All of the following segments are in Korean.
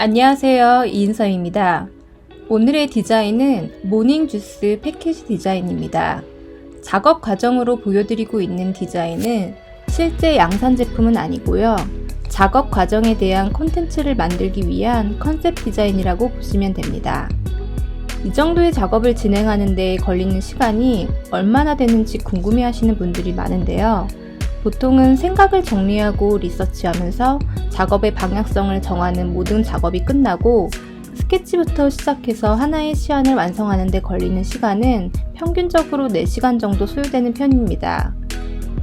안녕하세요. 이인서입니다. 오늘의 디자인은 모닝 주스 패키지 디자인입니다. 작업 과정으로 보여드리고 있는 디자인은 실제 양산 제품은 아니고요. 작업 과정에 대한 콘텐츠를 만들기 위한 컨셉 디자인이라고 보시면 됩니다. 이 정도의 작업을 진행하는데 걸리는 시간이 얼마나 되는지 궁금해 하시는 분들이 많은데요. 보통은 생각을 정리하고 리서치하면서 작업의 방향성을 정하는 모든 작업이 끝나고 스케치부터 시작해서 하나의 시안을 완성하는 데 걸리는 시간은 평균적으로 4시간 정도 소요되는 편입니다.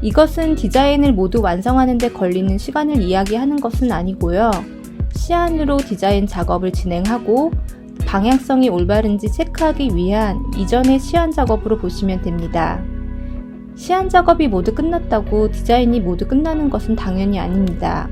이것은 디자인을 모두 완성하는 데 걸리는 시간을 이야기하는 것은 아니고요. 시안으로 디자인 작업을 진행하고 방향성이 올바른지 체크하기 위한 이전의 시안 작업으로 보시면 됩니다. 시안 작업이 모두 끝났다고 디자인이 모두 끝나는 것은 당연히 아닙니다.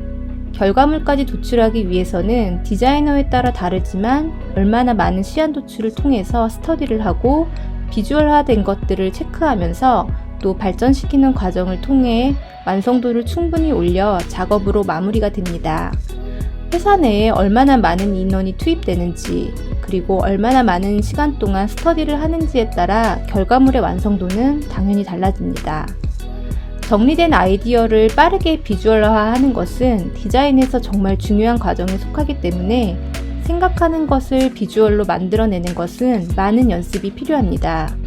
결과물까지 도출하기 위해서는 디자이너에 따라 다르지만 얼마나 많은 시안 도출을 통해서 스터디를 하고 비주얼화된 것들을 체크하면서 또 발전시키는 과정을 통해 완성도를 충분히 올려 작업으로 마무리가 됩니다. 회사 내에 얼마나 많은 인원이 투입되는지, 그리고 얼마나 많은 시간 동안 스터디를 하는지에 따라 결과물의 완성도는 당연히 달라집니다. 정리된 아이디어를 빠르게 비주얼화하는 것은 디자인에서 정말 중요한 과정에 속하기 때문에 생각하는 것을 비주얼로 만들어내는 것은 많은 연습이 필요합니다.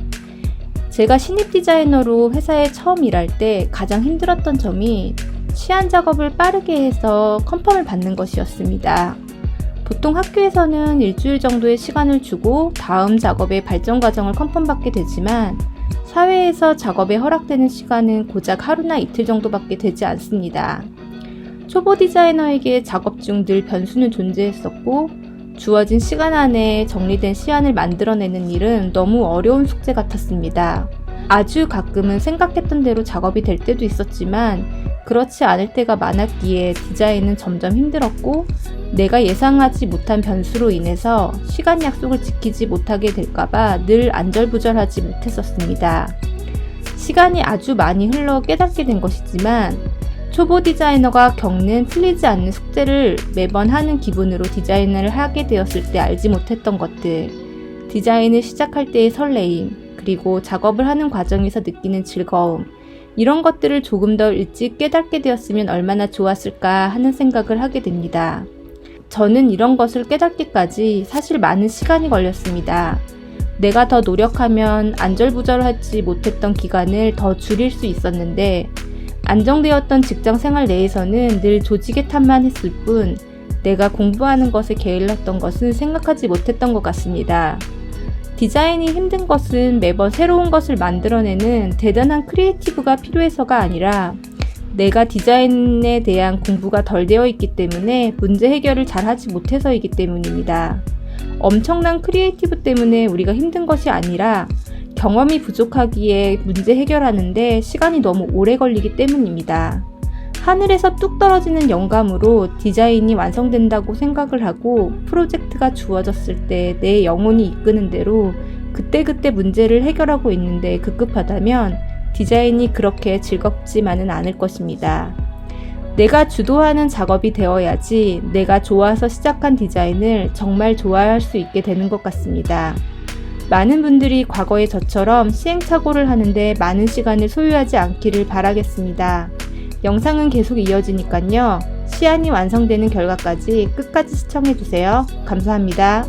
제가 신입 디자이너로 회사에 처음 일할 때 가장 힘들었던 점이 시안 작업을 빠르게 해서 컨펌을 받는 것이었습니다. 보통 학교에서는 일주일 정도의 시간을 주고 다음 작업의 발전 과정을 컨펌받게 되지만 사회에서 작업에 허락되는 시간은 고작 하루나 이틀 정도밖에 되지 않습니다. 초보 디자이너에게 작업 중 늘 변수는 존재했었고 주어진 시간 안에 정리된 시안을 만들어내는 일은 너무 어려운 숙제 같았습니다. 아주 가끔은 생각했던 대로 작업이 될 때도 있었지만 그렇지 않을 때가 많았기에 디자인은 점점 힘들었고 내가 예상하지 못한 변수로 인해서 시간 약속을 지키지 못하게 될까봐 늘 안절부절하지 못했었습니다. 시간이 아주 많이 흘러 깨닫게 된 것이지만 초보 디자이너가 겪는 틀리지 않는 숙제를 매번 하는 기분으로 디자인을 하게 되었을 때 알지 못했던 것들, 디자인을 시작할 때의 설레임, 그리고 작업을 하는 과정에서 느끼는 즐거움, 이런 것들을 조금 더 일찍 깨닫게 되었으면 얼마나 좋았을까 하는 생각을 하게 됩니다. 저는 이런 것을 깨닫기까지 사실 많은 시간이 걸렸습니다. 내가 더 노력하면 안절부절하지 못했던 기간을 더 줄일 수 있었는데, 안정되었던 직장 생활 내에서는 늘 조직의 탓만 했을 뿐, 내가 공부하는 것에 게을렀던 것은 생각하지 못했던 것 같습니다. 디자인이 힘든 것은 매번 새로운 것을 만들어내는 대단한 크리에이티브가 필요해서가 아니라 내가 디자인에 대한 공부가 덜 되어 있기 때문에 문제 해결을 잘 하지 못해서이기 때문입니다. 엄청난 크리에이티브 때문에 우리가 힘든 것이 아니라 경험이 부족하기에 문제 해결하는데 시간이 너무 오래 걸리기 때문입니다. 하늘에서 뚝 떨어지는 영감으로 디자인이 완성된다고 생각을 하고 프로젝트가 주어졌을 때 내 영혼이 이끄는 대로 그때그때 문제를 해결하고 있는데 급급하다면 디자인이 그렇게 즐겁지만은 않을 것입니다. 내가 주도하는 작업이 되어야지 내가 좋아서 시작한 디자인을 정말 좋아할 수 있게 되는 것 같습니다. 많은 분들이 과거에 저처럼 시행착오를 하는데 많은 시간을 소유하지 않기를 바라겠습니다. 영상은 계속 이어지니깐요. 시안이 완성되는 결과까지 끝까지 시청해주세요. 감사합니다.